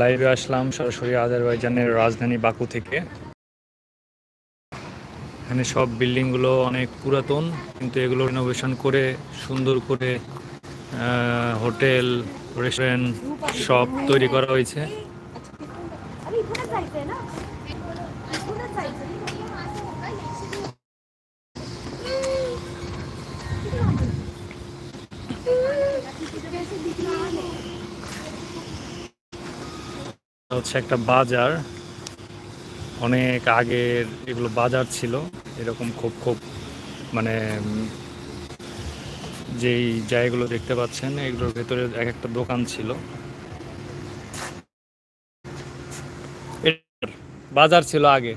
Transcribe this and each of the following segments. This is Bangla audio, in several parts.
লাইভে আসলাম সরাসরি আজারবাইজানের রাজধানী বাকু থেকে। এখানে সব বিল্ডিংগুলো অনেক পুরাতন, কিন্তু এগুলো রিনোভেশন করে, সুন্দর করে হোটেল রেস্টুরেন্ট সব তৈরি করা হয়েছে। হচ্ছে একটা বাজার। অনেক আগের এগুলো বাজার ছিল। এরকম খুব খুব মানে যেই জায়গাগুলো দেখতে পাচ্ছেন, এগুলোর ভেতরে এক একটা দোকান ছিল। বাজার ছিল আগে।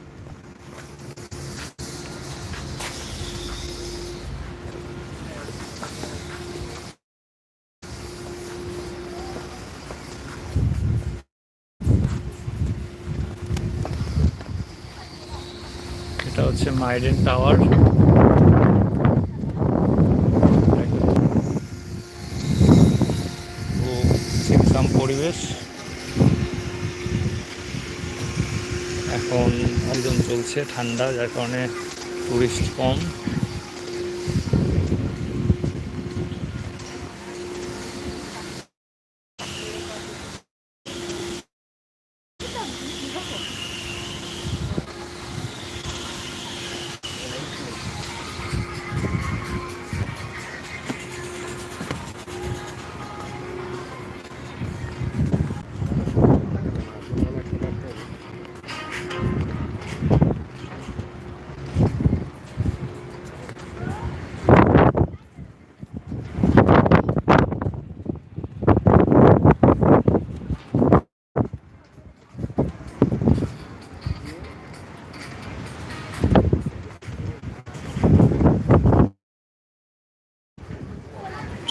এটা হচ্ছে মাইডেন টাওয়ার। পরিবেশ। এখন একদম চলছে ঠান্ডা যার কারণে টুরিস্ট কম।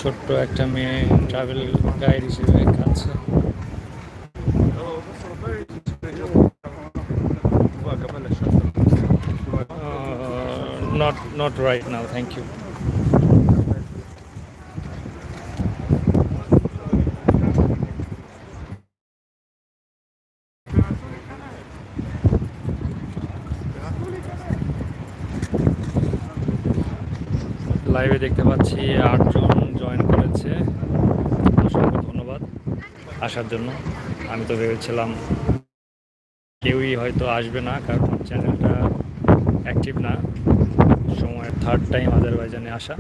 ছোট্ট একটা মেয়ে ট্রাভেল গাইড হিসেবে খাচ্ছে not not right now thank you লাইভে দেখতে পাচ্ছি আটজন জয়েন করেছে। অসংখ্য ধন্যবাদ আসার জন্য। আমি তো ভেবেছিলাম কেউই হয়তো আসবে না, কারণ চ্যানেলটা অ্যাক্টিভ না। সময় থার্ড টাইম আজারবাইজানে আসা।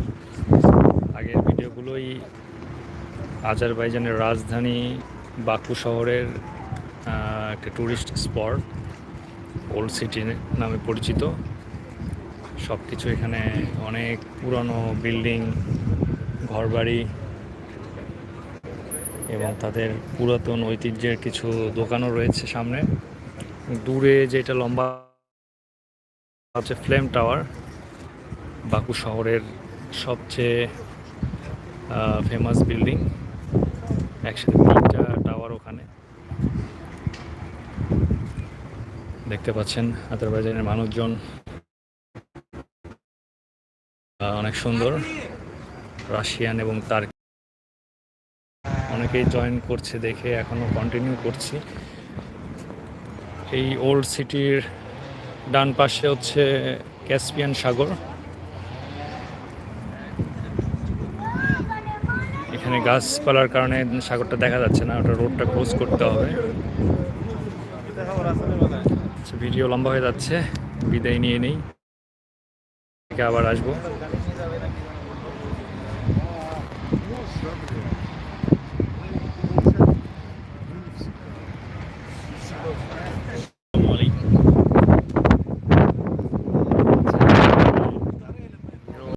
আগের ভিডিওগুলোই আজারবাইজানের রাজধানী বাকু শহরের একটা ট্যুরিস্ট স্পট ওল্ড সিটি নামে পরিচিত। সব কিছু এখানে অনেক পুরনো বিল্ডিং ঘরবাড়ি এবং তাদের পুরাতন ঐতিহ্যের কিছু দোকানও রয়েছে সামনে। দূরে যেটা লম্বা হচ্ছে ফ্লেম টাওয়ার, বাকু শহরের সবচেয়ে ফেমাস বিল্ডিং একসাথে তিনটা টাওয়ার ওখানে। দেখতে পাচ্ছেন আজারবাইজানের মানুষজন। অনেক সুন্দর। রাশিয়ান এবং তার অনেকেই জয়েন করছে দেখে এখনও কন্টিনিউ করছি। এই ওল্ড সিটির ডান পাশে হচ্ছে ক্যাসপিয়ান সাগর এখানে গাছপালার কারণে সাগরটা দেখা যাচ্ছে না ওটা রোডটা ক্রস করতে হবে। আচ্ছা, ভিডিও লম্বা হয়ে যাচ্ছে বিদায় নিয়ে নেই। আবার আসব। Thank you.